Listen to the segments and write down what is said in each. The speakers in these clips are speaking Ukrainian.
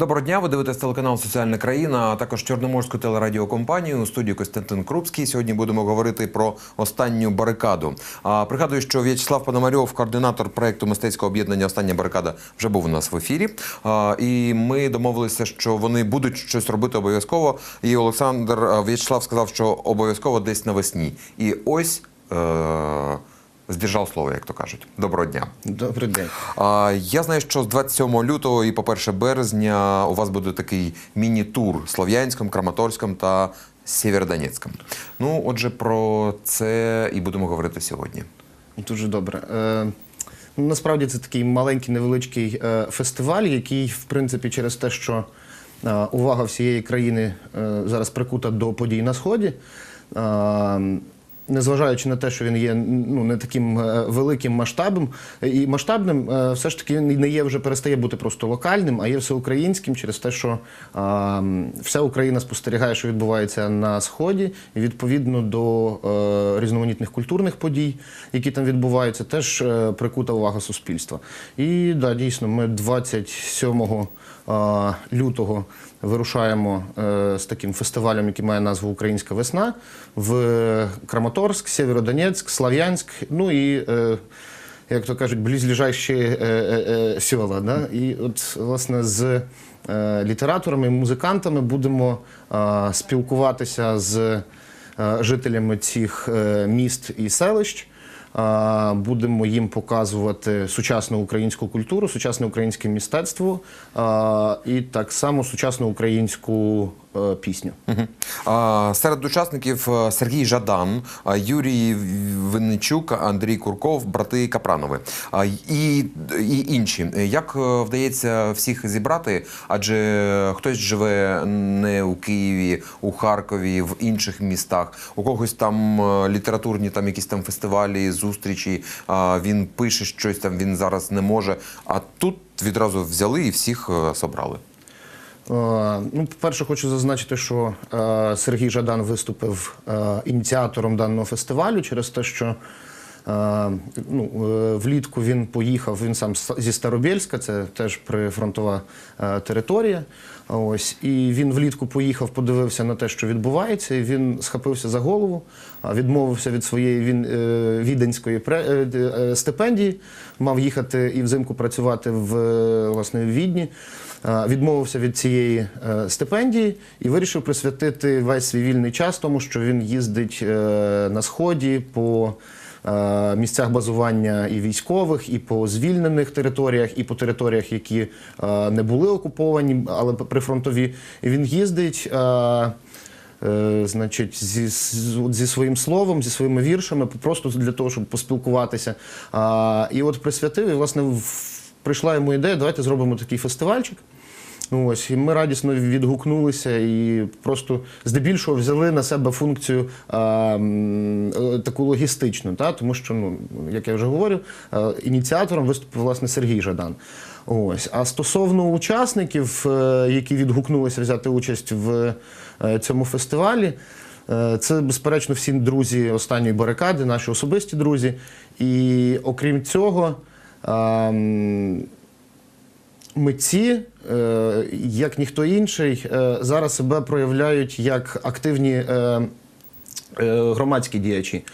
Доброго дня. Ви дивитесь телеканал Соціальна країна, а також Чорноморську телерадіокомпанію у студії Костянтин Крупський. Сьогодні будемо говорити про останню барикаду. А пригадую, що В'ячеслав Пономарьов, координатор проекту мистецького об'єднання Остання барикада, вже був у нас в ефірі. А, і ми домовилися, що вони будуть щось робити обов'язково. І Олександр В'ячеслав сказав, що обов'язково десь навесні. І ось. Е- Здержав слово, як то кажуть. Доброго дня. Добрий день. А, Я знаю, що з 27 лютого і по 1 березня у вас буде такий міні-тур Слов'янськом, Краматорськом та Сєвєродонецьком. Ну, отже, про це і будемо говорити сьогодні. Дуже добре. Е, ну, насправді це такий маленький невеличкий е, фестиваль, який, в принципі, через те, що е, увага всієї країни е, зараз прикута до подій на Сході. Е, Незважаючи на те, що він є ну не таким е, великим масштабом і масштабним, е, все ж таки він не є вже перестає бути просто локальним, а є всеукраїнським через те, що е, вся Україна спостерігає, що відбувається на сході, і відповідно до е, різноманітних культурних подій, які там відбуваються, теж прикута увага суспільства. І да, дійсно, ми 27 е, лютого вирушаємо е, з таким фестивалем, який має назву Українська весна в Краматорськ, Сєвєродонецьк, Слав'янськ, ну і. е, як то кажуть, близлежащі е, села. Да? І от, власне, з літераторами музикантами будемо спілкуватися з жителями цих міст і селищ. Будемо їм показувати сучасну українську культуру, сучасне українське мистецтво е, і так само сучасну українську пісню. Мгм. Серед учасників е, Сергій Жадан, Юрій Винничук, Андрій Курков, брати Капранови і, і інші. Як е, вдається всіх зібрати? Адже хтось живе не у Києві, у Харкові, в інших містах. У когось там е, літературні там якісь там фестивалі, зустрічі. Він пише щось там, він зараз не може. А тут відразу взяли і всіх е, собрали. Е, Ну, по-перше, хочу зазначити, що е, Сергій Жадан виступив е, ініціатором даного фестивалю через те, що ну, е, влітку він поїхав, він сам зі Старобєльська, це теж прифронтова е, територія. Ось, і він влітку поїхав, подивився на те, що відбувається, і він схопився за голову, відмовився від своєї він, е, віденської е, е, стипендії, мав їхати і взимку працювати в, е, власне, в Відні. Е, Відмовився від цієї е, стипендії і вирішив присвятити весь свій вільний час тому, що він їздить е, на сході по е, місцях базування і військових, і по звільнених територіях, і по територіях, які е, не були окуповані, але прифронтові. І він їздить. е, Е, значить, зі, зі своїм словом, зі своїми віршами, просто для того, щоб поспілкуватися. І от присвятив, і власне в- прийшла йому ідея, давайте зробимо такий фестивальчик. Ну, ось, і ми радісно відгукнулися і просто здебільшого взяли на себе функцію а, е, таку логістичну, та? тому що, ну, як я вже говорив, е, ініціатором виступив власне Сергій Жадан. Ось. А стосовно учасників, е, які відгукнулися взяти участь в цьому фестивалі, це, безперечно, всі друзі останньої барикади, наші особисті друзі. І окрім цього, митці, е, як ніхто інший, е, зараз себе проявляють як активні е, громадські діячі.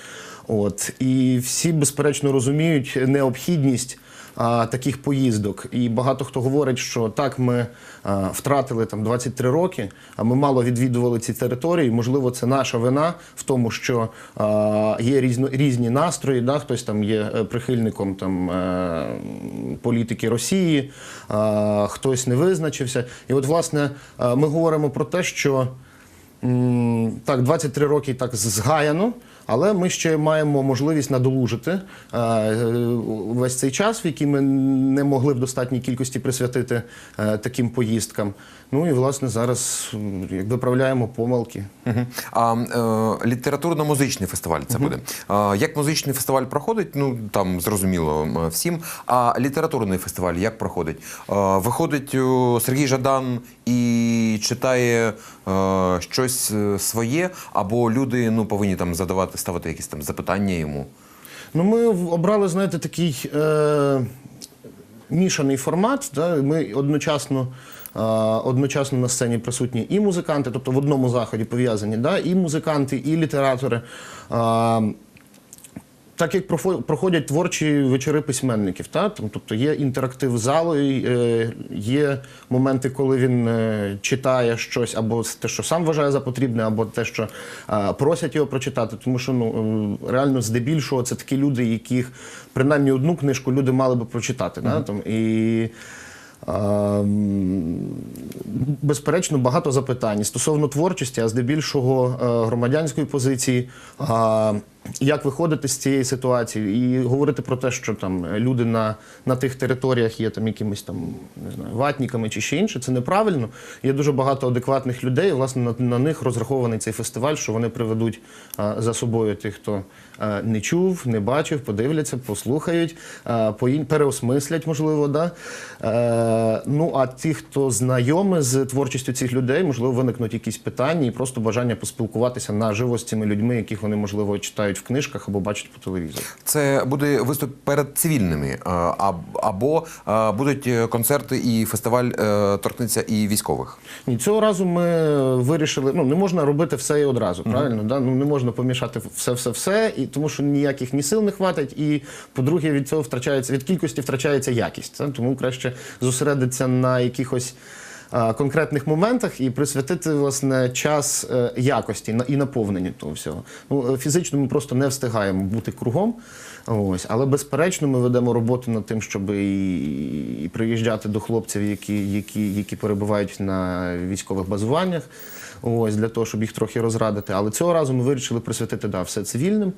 От. І всі, безперечно, розуміють необхідність а, таких поїздок. І багато хто говорить, що так, ми а, втратили там 23 роки, а ми мало відвідували ці території. Можливо, це наша вина в тому, що а, є різно, різні настрої. Да? Хтось там є е, прихильником там, е, політики Росії, а, хтось не визначився. І от, власне, ми говоримо про те, що. М, Так, 23 роки так згаяно, але ми ще маємо можливість надолужити е, весь цей час, в який ми не могли в достатній кількості присвятити е, таким поїздкам. Ну і власне зараз як виправляємо помилки. А е, літературно-музичний фестиваль це буде. Як музичний фестиваль проходить? Ну там зрозуміло всім. А літературний фестиваль як проходить? Е, виходить Сергій Жадан і читає е, щось е, своє, або люди ну повинні там задавати, ставити якісь там запитання йому. Ну, ми обрали, знаєте, такий е, мішаний формат. Да? Ми одночасно Одночасно на сцені присутні і музиканти, тобто в одному заході пов'язані, да, і музиканти, і літератори. Так як проходять творчі вечори письменників, та? там, тобто є інтерактив з залою, е, є моменти, коли він е, читає щось, або те, що сам вважає за потрібне, або те, що е, просять його прочитати. Тому що ну, реально здебільшого це такі люди, яких принаймні одну книжку люди мали би прочитати. Та? Там, і Ем, Безперечно, багато запитань стосовно творчості, а здебільшого громадянської позиції. А, Як виходити з цієї ситуації і говорити про те, що там люди на, на тих територіях є там якимись там не знаю, ватниками чи ще інше, це неправильно. Є дуже багато адекватних людей. Власне, на, на них розрахований цей фестиваль, що вони приведуть а, за собою тих, хто а, не чув, не бачив, подивляться, послухають, а, поїн- переосмислять, можливо, да. Е, ну а ті, хто знайомий з творчістю цих людей, можливо, виникнуть якісь питання і просто бажання поспілкуватися наживо з цими людьми, яких вони можливо читають в книжках або бачать по телевізору. Це буде виступ перед цивільними, е, або е, будуть е, концерти і фестиваль торкнеться і військових. Ні, цього разу ми вирішили, ну не можна робити все і одразу, правильно? Да? Ну не можна помішати все, все, все, і тому що ніяких ні сил не хватить. І по-друге, від цього втрачається від кількості втрачається якість. Тому краще зосередитися на якихось. А, Конкретних моментах і присвятити власне час е, якості і наповненню того всього. Ну е, фізично ми просто не встигаємо бути кругом. Ось, але безперечно, ми ведемо роботу над тим, щоб і приїжджати до хлопців, які, які, які перебувають на військових базуваннях. Ось для того, щоб їх трохи розрадити. Але цього разу ми вирішили присвятити да, все цивільним.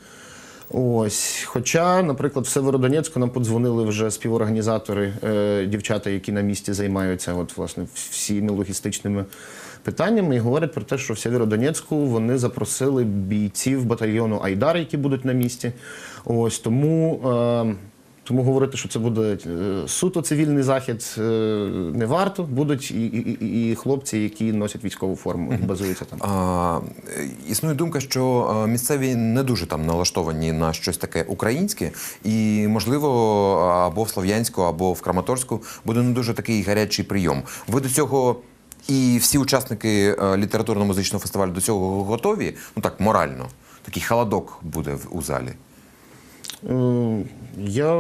Ось, хоча, наприклад, в Северодонецьку нам подзвонили вже співорганізатори, е, дівчата, які на місці займаються от, власне, всіми логістичними питаннями, і говорять про те, що в Северодонецьку вони запросили бійців батальйону Айдар, які будуть на місці. Ось тому. Е, тому говорити, що це буде е, суто цивільний захід, е, не варто. Будуть і, і, і- хлопці, які носять військову форму і базуються там. А, е, існує думка, що місцеві не дуже там налаштовані на щось таке українське, і можливо або в Слов'янську, або в Краматорську буде не дуже такий гарячий прийом. Ви до цього. І всі учасники літературно-музичного фестивалю до цього готові? Ну так, морально. Такий холодок буде в- у залі. Е, Я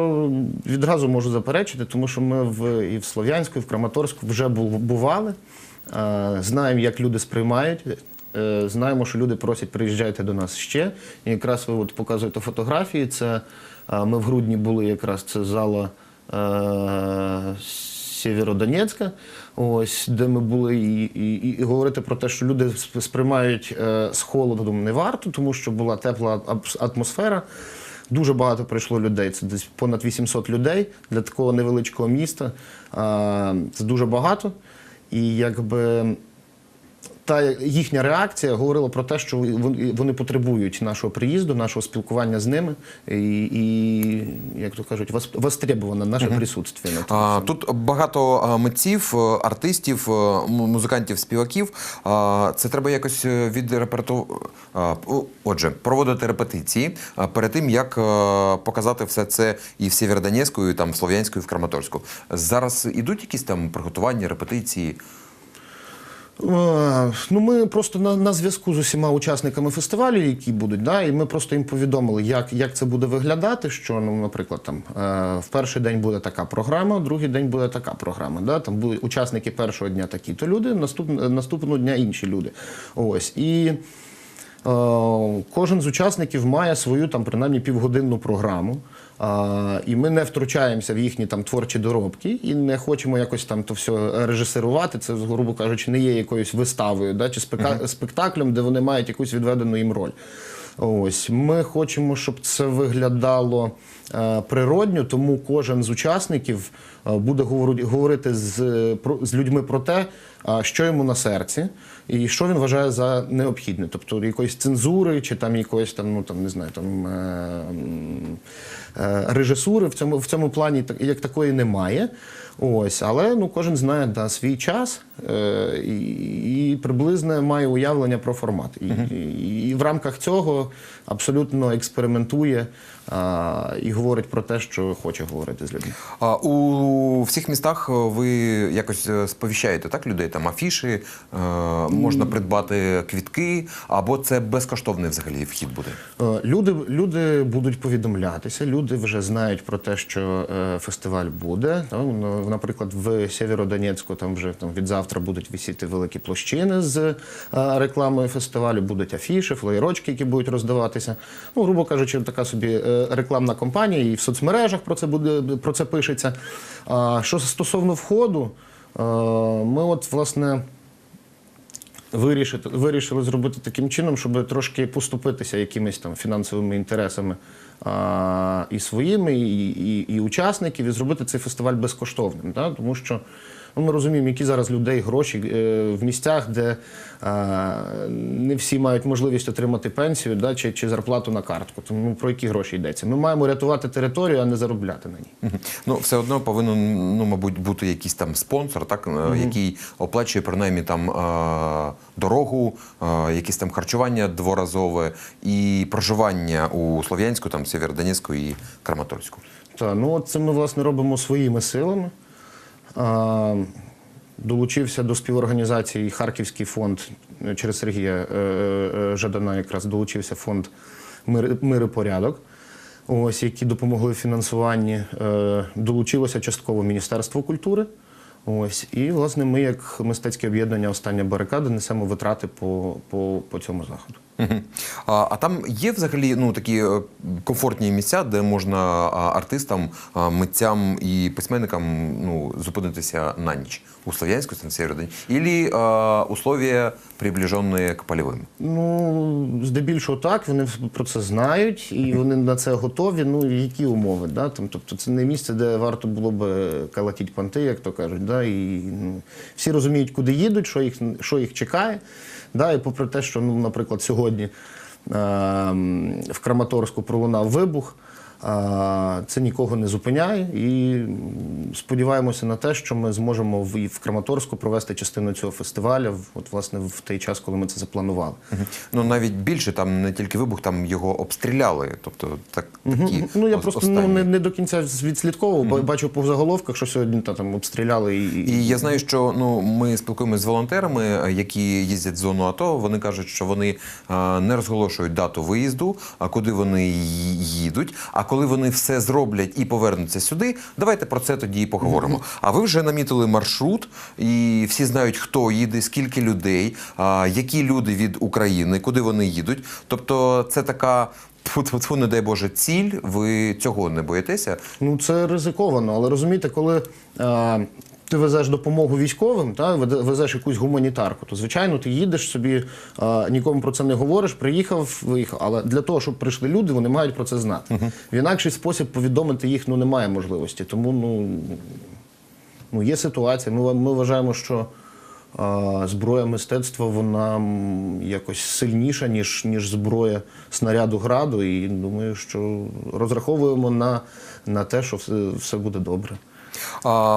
відразу можу заперечити, тому що ми в, і в Слов'янську, і в Краматорську вже бували. Е, Знаємо, як люди сприймають. Е, Знаємо, що люди просять приїжджайте до нас ще. І якраз ви от показуєте фотографії. Це ми в грудні були якраз це зала Сєвєродонецька, ось де ми були, і, і, і говорити про те, що люди сприймають з холодом не варто, тому що була тепла ат- атмосфера. Дуже багато прийшло людей. Це десь понад 800 людей для такого невеличкого міста. Це дуже багато. І якби та їхня реакція говорила про те, що вони потребують нашого приїзду, нашого спілкування з ними, і, і як то кажуть, вос- востребовано наше присутствие. на А, тут багато митців, е, артистів, е, музикантів, співаків. Це треба якось е, відреперту... а, о- Отже, проводити репетиції перед тим, як показати все це і в Сєвєродонецьку, і там в Слов'янську, і в Краматорську. Зараз ідуть якісь там приготування, репетиції. Ну, ми просто на, на зв'язку з усіма учасниками фестивалю, які будуть, да, і ми просто їм повідомили, як, як це буде виглядати. Що, ну, наприклад, там е, в перший день буде така програма, в другий день буде така програма. Да, там будуть учасники першого дня такі-то люди, наступ, наступного дня інші люди. Ось і. Е, Кожен з учасників має свою там принаймні півгодинну програму. А, і ми не втручаємося в їхні там творчі доробки і не хочемо якось там то все режисерувати. Це, грубо кажучи, не є якоюсь виставою, да, чи спека- спектаклем, де вони мають якусь відведену їм роль. Ось ми хочемо, щоб це виглядало е, природньо, тому кожен з учасників е, буде говорити з, про- з людьми про те, е, що йому на серці, і що він вважає за необхідне. Тобто якоїсь цензури чи там якоїсь там, ну там не знаю, там е, е, режисури в цьому в цьому плані як такої немає. Ось, але ну кожен знає да, свій час е, і, і приблизне має уявлення про формат. І, і, і в рамках цього абсолютно експериментує а, і говорить про те, що хоче говорити з людьми. А у всіх містах ви якось е, сповіщаєте так людей? Там афіші, е, можна придбати квітки, або це безкоштовний взагалі вхід буде? Е, Люди, люди будуть повідомлятися, люди вже знають про те, що е, фестиваль буде. Там, ну, Наприклад, в Сєвєродонецьку там вже там від завтра будуть висіти великі площини з е, рекламою фестивалю, будуть афіші, флеєрочки, які будуть роздаватися. Ну, грубо кажучи, така собі е, рекламна кампанія, і в соцмережах про це буде про це пишеться. Що стосовно входу, е, ми от власне. Вирішити, вирішили зробити таким чином, щоб трошки поступитися якимись там фінансовими інтересами і своїми, і, і, і учасників, і зробити цей фестиваль безкоштовним. Да? Тому що ну, ми розуміємо, які зараз людей гроші е, в місцях, де а, не всі мають можливість отримати пенсію да, чи, чи зарплату на картку. Тому ну, про які гроші йдеться? Ми маємо рятувати територію, а не заробляти на ній. Ну, все одно повинен, ну, мабуть, бути якийсь там спонсор, так, е, який оплачує принаймні там е, дорогу, е, якісь там харчування дворазове і проживання у Слов'янську, там Сєвєродонецьку і Краматорську. Та, ну це ми власне робимо своїми силами. Долучився до співорганізації Харківський фонд е, через Сергія е, е, Жадана, якраз долучився фонд Мир, Мир і порядок. Ось які допомогли в фінансуванні. Долучилося частково Міністерство культури. Ось і власне ми, як мистецьке об'єднання Остання барикада, несемо витрати по, по, по цьому заходу. А, а там є взагалі ну, такі е, комфортні місця, де можна артистам, митцям і письменникам ну, зупинитися на ніч у Слов'янську, там Сєвєродонецьку, Ілі а, условия, приближені к польовим? Ну, здебільшого так, вони про це знають і вони на це готові. Ну, які умови? Да? Там, тобто це не місце, де варто було б калатіть понти, як то кажуть. Да? І ну, всі розуміють, куди їдуть, що їх, що їх чекає. Да? І попри те, що, ну, наприклад, сьогодні ем, в Краматорську пролунав вибух. Це нікого не зупиняє, і сподіваємося на те, що ми зможемо в, в Краматорську провести частину цього фестивалю, от власне в той час, коли ми це запланували. Ну навіть більше там не тільки вибух, там його обстріляли. Тобто так такі Ну я просто ну, не, не до кінця відслідковував, бо бачу по заголовках, що сьогодні та, там обстріляли і, і- я знаю, що ну ми спілкуємося з волонтерами, які їздять в зону АТО. Вони кажуть, що вони не розголошують дату виїзду, а куди вони їдуть. А коли вони все зроблять і повернуться сюди, давайте про це тоді і поговоримо. А ви вже намітили маршрут, і всі знають, хто їде, скільки людей, а, які люди від України, куди вони їдуть. Тобто, це така. Тьфу-тьфу-тьфу, не дай Боже, ціль. Ви цього не боїтеся? ну це ризиковано. Але розумієте, коли е, ти везеш допомогу військовим, та везеш якусь гуманітарку, то звичайно ти їдеш собі, е, нікому про це не говориш, приїхав, виїхав. Але для того, щоб прийшли люди, вони мають про це знати. В інакший спосіб повідомити їх ну немає можливості. Тому ну, ну є ситуація. Ми, ми вважаємо, що. Зброя мистецтва вона якось сильніша, ніж, ніж зброя снаряду граду. І думаю, що розраховуємо на, на те, що все, все буде добре.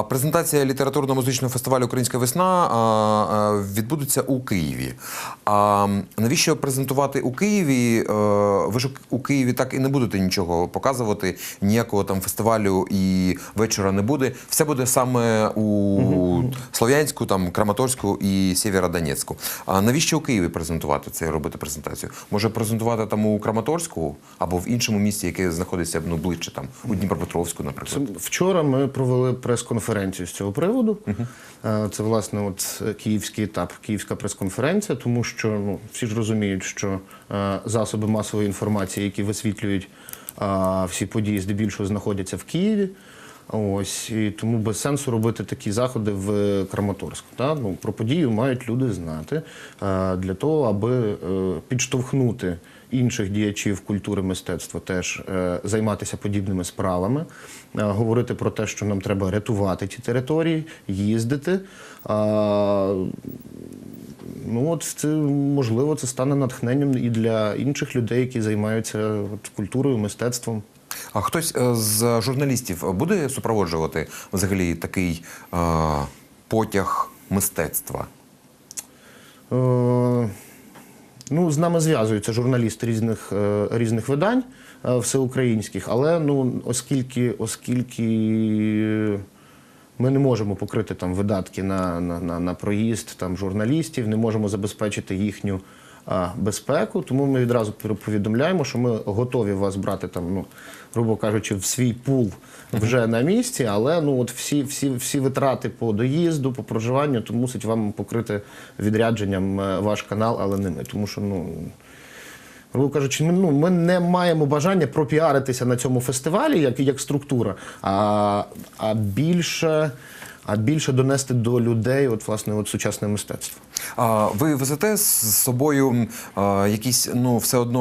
Презентація літературно-музичного фестивалю Українська весна відбудеться у Києві. А навіщо презентувати у Києві? Ви ж у Києві так і не будете нічого показувати, ніякого там фестивалю і вечора не буде. Все буде саме у Слов'янську, там Краматорську і Сєвєродонецьку. А навіщо у Києві презентувати це робити презентацію? Може презентувати там у Краматорську або в іншому місті, яке знаходиться ну, ближче там у Дніпропетровську, наприклад. Вчора ми провели прес-конференцію з цього приводу. Е, Це власне от київський етап, київська прес-конференція, тому що ну всі ж розуміють, що е, засоби масової інформації, які висвітлюють е, всі події, здебільшого знаходяться в Києві. Ось і тому без сенсу робити такі заходи в Краматорську. Та? Ну, про подію мають люди знати для того, аби підштовхнути інших діячів культури мистецтва теж е, займатися подібними справами, е, говорити про те, що нам треба рятувати ті території, їздити. Ну, от це можливо, це стане натхненням і для інших людей, які займаються от, культурою, мистецтвом. А хтось е, з журналістів буде супроводжувати взагалі такий е, потяг мистецтва? Е, Ну, з нами зв'язуються журналісти різних, е, різних видань е, всеукраїнських, але ну, оскільки, оскільки ми не можемо покрити там видатки на, на, на, на проїзд там, журналістів, не можемо забезпечити їхню а, безпеку, тому ми відразу повідомляємо, що ми готові вас брати там, ну, грубо кажучи, в свій пул вже на місці, але ну от всі, всі, всі витрати по доїзду, по проживанню, то мусить вам покрити відрядженням е, ваш канал, але не ми. Тому що ну. Грубо кажучи, ми, ну, ми не маємо бажання пропіаритися на цьому фестивалі як, як структура, а, а, більше, а більше донести до людей от, власне, от, сучасне мистецтво. А ви везете з собою а, якісь ну все одно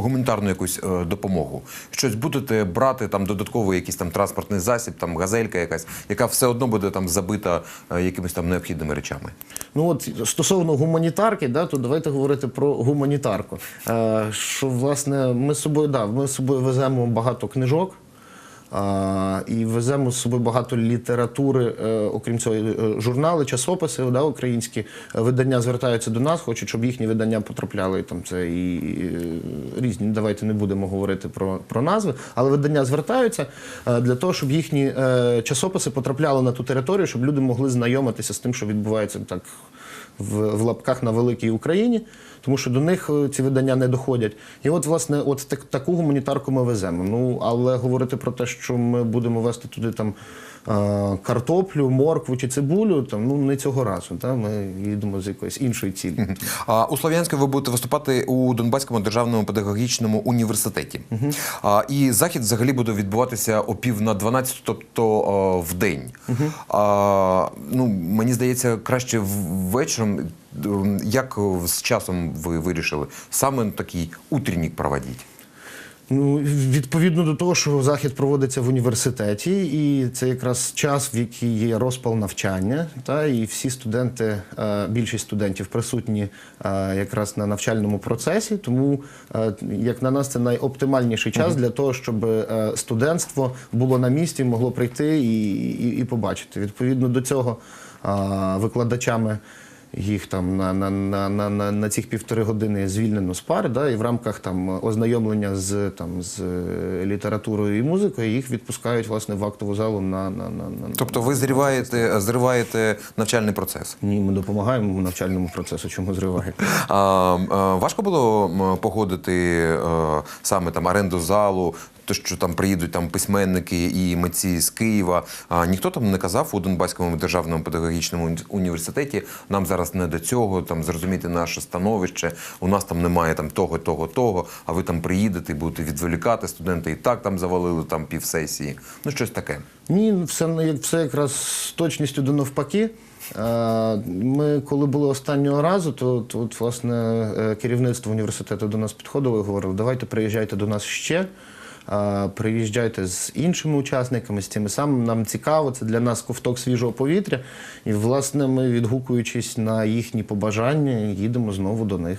гуманітарну якусь е, допомогу? Щось будете брати там додатковий якийсь там транспортний засіб, там газелька якась, яка все одно буде там забита е, якимись там необхідними речами? Ну от стосовно гуманітарки, да, то давайте говорити про гуманітарку. Е, що власне ми з собою, да, ми з собою веземо багато книжок. І веземо з собою багато літератури, е, окрім цього, е, журнали, часописи да, українські видання звертаються до нас, хочуть, щоб їхні видання потрапляли там це і, і різні. Давайте не будемо говорити про, про назви, але видання звертаються е, для того, щоб їхні часописи потрапляли на ту територію, щоб люди могли знайомитися з тим, що відбувається так в, в лапках на великій Україні, тому що до них е, ці видання не доходять. І от, власне, от так, таку гуманітарку ми веземо. Ну, але говорити про те, що ми будемо вести туди там картоплю, моркву чи цибулю, там, ну не цього разу. Та? Ми їдемо з якоїсь іншої цілі. А у Слов'янську ви будете виступати у Донбаському державному педагогічному університеті. А, і захід взагалі буде відбуватися о пів на 12, тобто о, в день. А, ну, мені здається, краще в- Як з часом ви вирішили саме такий утренник проводити? Ну, відповідно до того, що захід проводиться в університеті, і це якраз час, в який є розпал навчання, та і всі студенти, е, більшість студентів присутні е, якраз на навчальному процесі. Тому, е, як на нас, це найоптимальніший час для того, щоб студентство було на місці, могло прийти і, і, і побачити. Відповідно до цього викладачами їх там на, на, на, на, на, на цих півтори години звільнено з пари, да, і в рамках там ознайомлення з там з е, літературою і музикою їх відпускають власне в актову залу на, на, на, на Тобто ви зриваєте, зриваєте навчальний процес? ні, ми допомагаємо навчальному процесу, чому зриваєте. А, а, важко було погодити е, саме там оренду залу, то що там приїдуть там письменники і митці з Києва. А ніхто там не казав у Донбаському державному педагогічному університеті. Нам зараз не до цього, там зрозуміти наше становище. У нас там немає там того, того, того. А ви там приїдете будете відволікати студенти. І так там завалили там півсесії. Ну щось таке. Ні, все, все якраз з точністю до навпаки. Ми, коли були останнього разу, то, от, власне е, керівництво університету до нас підходило і говорило, давайте приїжджайте до нас ще. Приїжджайте з іншими учасниками, з тими самими. Нам цікаво, це для нас ковток свіжого повітря. І, власне, ми, відгукуючись на їхні побажання, їдемо знову до них.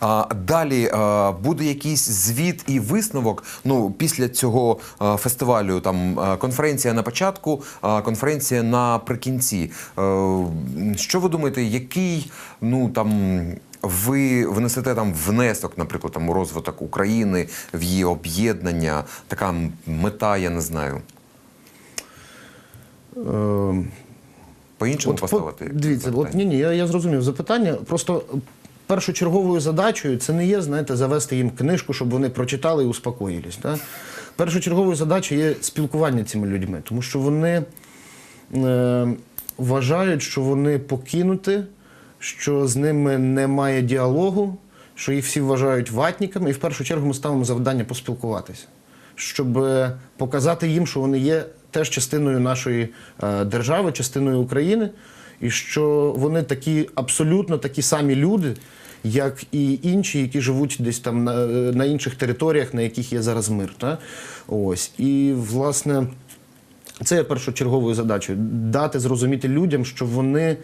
А далі а, буде якийсь звіт і висновок. Ну після цього а, фестивалю там а, конференція на початку, а конференція наприкінці. Е, Що ви думаєте, який ну там. Ви внесете там внесок, наприклад, там у розвиток України, в її об'єднання, така мета, я не знаю. Е, По-іншому От, по- поставити. Дивіться, от ні, ні, я, я зрозумів запитання. Просто першочерговою задачею це не є, знаєте, завести їм книжку, щоб вони прочитали і успокоїлись. Да? Першочерговою задачею є спілкування цими людьми, тому що вони е, вважають, що вони покинуті, що з ними немає діалогу, що їх всі вважають ватниками, і в першу чергу ми ставимо завдання поспілкуватися, щоб е, показати їм, що вони є теж частиною нашої е, держави, частиною України, і що вони такі абсолютно такі самі люди, як і інші, які живуть десь там на, на інших територіях, на яких є зараз мир. Та? Ось. І, власне, це є першочерговою задачею дати зрозуміти людям, що вони.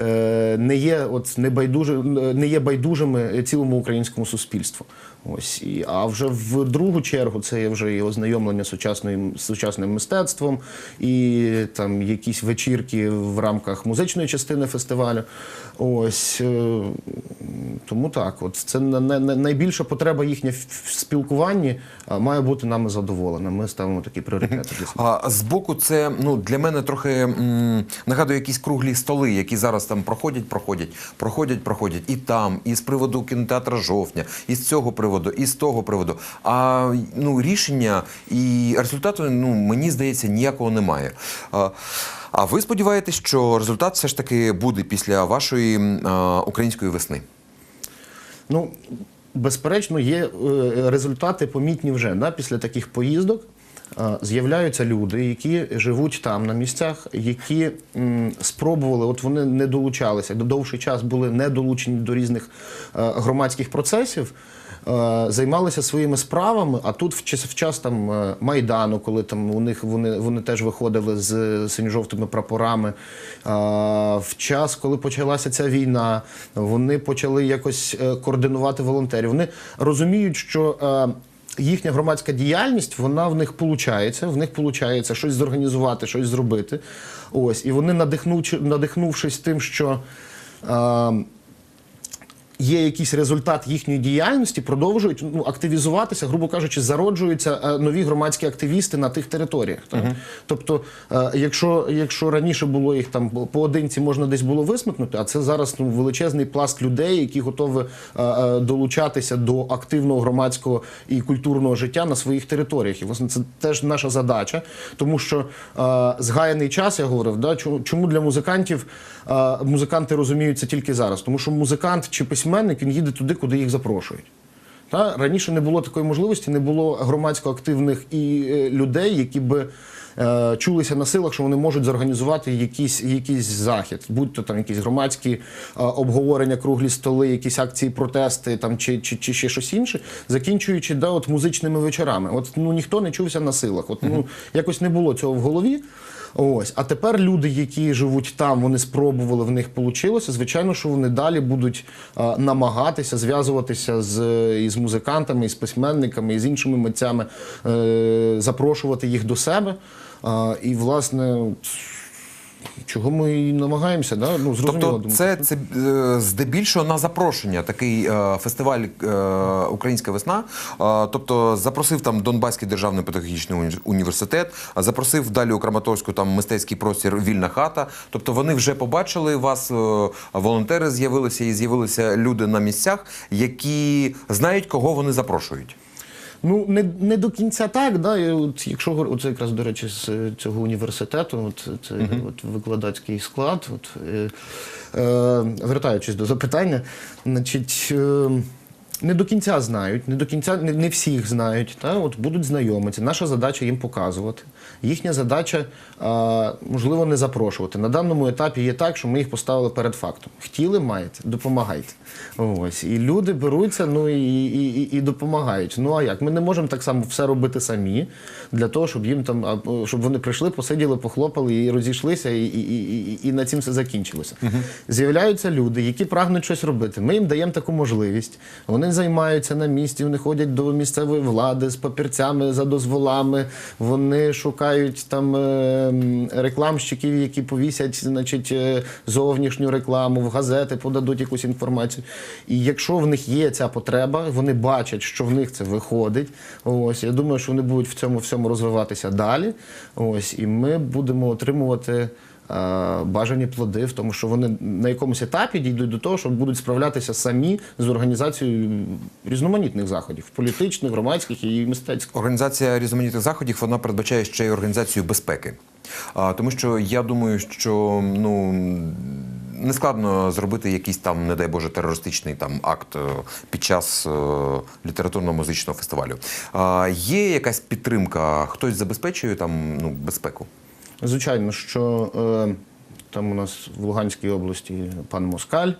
Е, Не є от небайдуже, не є байдужими цілому українському суспільству. Ось і а вже в другу чергу це є вже і ознайомлення з сучасним сучасним мистецтвом, і там якісь вечірки в рамках музичної частини фестивалю. Ось е, тому так, от це на- найбільша потреба їхня в спілкуванні а, має бути нами задоволена. Ми ставимо такі пріоритети. А збоку це ну для мене трохи м, нагадує якісь круглі столи, які зараз там проходять, проходять, проходять, проходять і там, і з приводу кінотеатра жовтня, і з цього приводу, і з того приводу. А ну рішення і результату, ну мені здається, ніякого немає. А, а ви сподіваєтесь, що результат все ж таки буде після вашої а, української весни? Ну, безперечно, є е, результати помітні вже. Да? Після таких поїздок з'являються люди, які живуть там на місцях, які м, спробували, от вони не долучалися, до довший час були не долучені до різних е, громадських процесів. Е, Займалися своїми справами, а тут в час, в час там е, майдану, коли там у них вони, вони теж виходили з синьо-жовтими прапорами. В час, коли почалася ця війна, вони почали якось е, координувати волонтерів. Вони розуміють, що е, їхня громадська діяльність, вона в них получається, в них виходить щось зорганізувати, щось зробити. Ось, і вони надихнувши, надихнувшись тим, що. Є якийсь результат їхньої діяльності, продовжують ну, активізуватися, грубо кажучи, зароджуються е, нові громадські активісти на тих територіях. Так? Тобто, е, якщо, якщо раніше було їх там поодинці, можна десь було висмикнути, а це зараз ну, величезний пласт людей, які готові е, долучатися до активного громадського і культурного життя на своїх територіях. І власне це теж наша задача, тому що згаяний час, я говорив, да, чому, для музикантів музиканти розуміють це тільки зараз? Тому що музикант чи письменник він їде туди, куди їх запрошують. Та раніше не було такої можливості, не було громадсько активних і е, людей, які би е, чулися на силах, що вони можуть зорганізувати якийсь, якийсь захід, будь то там якісь громадські е, обговорення, круглі столи, якісь акції, протести там чи, чи, чи ще щось інше, закінчуючи да, от музичними вечорами. От ну ніхто не чувся на силах. От ну якось не було цього в голові. Ось, а тепер люди, які живуть там, вони спробували, в них вийшло. Звичайно, що вони далі будуть а, намагатися зв'язуватися з із музикантами, із письменниками, із іншими митцями, е, запрошувати їх до себе. А, і, власне, чого ми і намагаємося, да? ну, зрозуміло. Тобто, це, це е, здебільшого на запрошення такий е, фестиваль е, Українська весна. Е, тобто запросив там Донбаський державний педагогічний уні- університет, запросив далі у Краматорську там мистецький простір Вільна хата. Тобто вони вже побачили вас, е, волонтери з'явилися і з'явилися люди на місцях, які знають, кого вони запрошують. Ну, не, не до кінця так, да. І от, якщо оце якраз, до речі, з е, цього університету, от, це от, викладацький склад, от, е, е, вертаючись до запитання, значить. Е, не до кінця знають, не до кінця не, не всіх знають. Та? От будуть знайомитися. Наша задача їм показувати. Їхня задача, а, можливо, не запрошувати. На даному етапі є так, що ми їх поставили перед фактом. Хотіли, маєте, допомагайте. Ось. І люди беруться ну, і, і, і, і допомагають. Ну а як? Ми не можемо так само все робити самі для того, щоб їм там, щоб вони прийшли, посиділи, похлопали і розійшлися, і, і, і, і, на цим все закінчилося. З'являються люди, які прагнуть щось робити. Ми їм даємо таку можливість. Вони займаються на місці, вони ходять до місцевої влади з папірцями за дозволами. Вони шукають там е, рекламщиків, які повісять, значить, е, зовнішню рекламу, в газети подадуть якусь інформацію. І якщо в них є ця потреба, вони бачать, що в них це виходить. Ось я думаю, що вони будуть в цьому всьому розвиватися далі. Ось, і ми будемо отримувати. е, Бажані плоди в тому, що вони на якомусь етапі дійдуть до того, що будуть справлятися самі з організацією різноманітних заходів політичних, громадських і мистецьких. Організація різноманітних заходів вона передбачає ще й організацію безпеки. Тому що я думаю, що ну. Не складно зробити якийсь там, не дай Боже, терористичний там акт е, під час е, літературно-музичного фестивалю. Є якась підтримка, хтось забезпечує там ну, безпеку? Звичайно, що е, там у нас в Луганській області пан Москаль,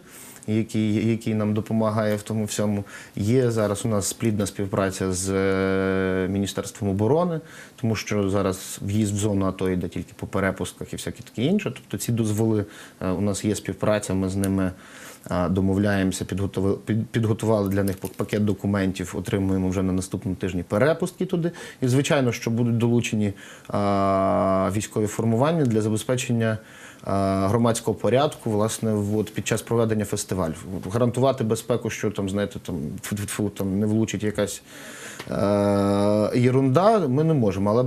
який, який нам допомагає в тому всьому. Є зараз у нас плідна співпраця з е, Міністерством оборони, тому що зараз в'їзд в зону АТО йде тільки по перепустках і всяке таке інше. Тобто ці дозволи е, у нас є співпраця, ми з ними е, домовляємося, підготували, для них пакет документів, отримуємо вже на наступному тижні перепустки туди. І звичайно, що будуть долучені військові формування для забезпечення. Е, Громадського порядку, власне, от під час проведення фестивалю. Гарантувати безпеку, що там, знаєте, там, тьфу-тьфу-тьфу, там не влучить якась е, єрунда, ми не можемо. Але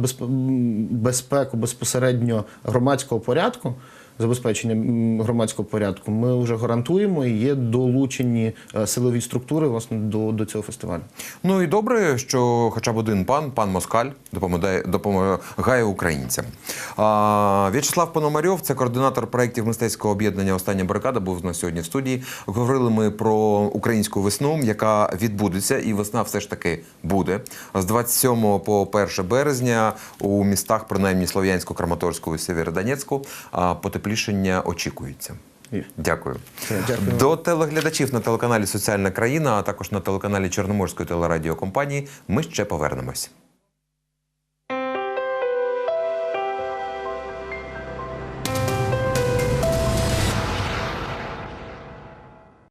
безпеку безпосередньо громадського порядку, забезпечення громадського порядку, ми вже гарантуємо і є долучені е, силові структури власне до, до цього фестивалю. Ну і добре, що хоча б один пан, пан Москаль, допомагає, допомагає українцям. А, В'ячеслав Пономарьов, це координатор проєктів мистецького об'єднання Остання барикада, був у нас сьогодні в студії. Говорили ми про українську весну, яка відбудеться, і весна все ж таки буде. З 27 по 1 березня у містах, принаймні Слов'янську, Краматорську і Сєвєродонецьку, а, потеплішення очікується. Дякую. Дякую. До телеглядачів на телеканалі Соціальна країна, а також на телеканалі Чорноморської телерадіокомпанії. Ми ще повернемось.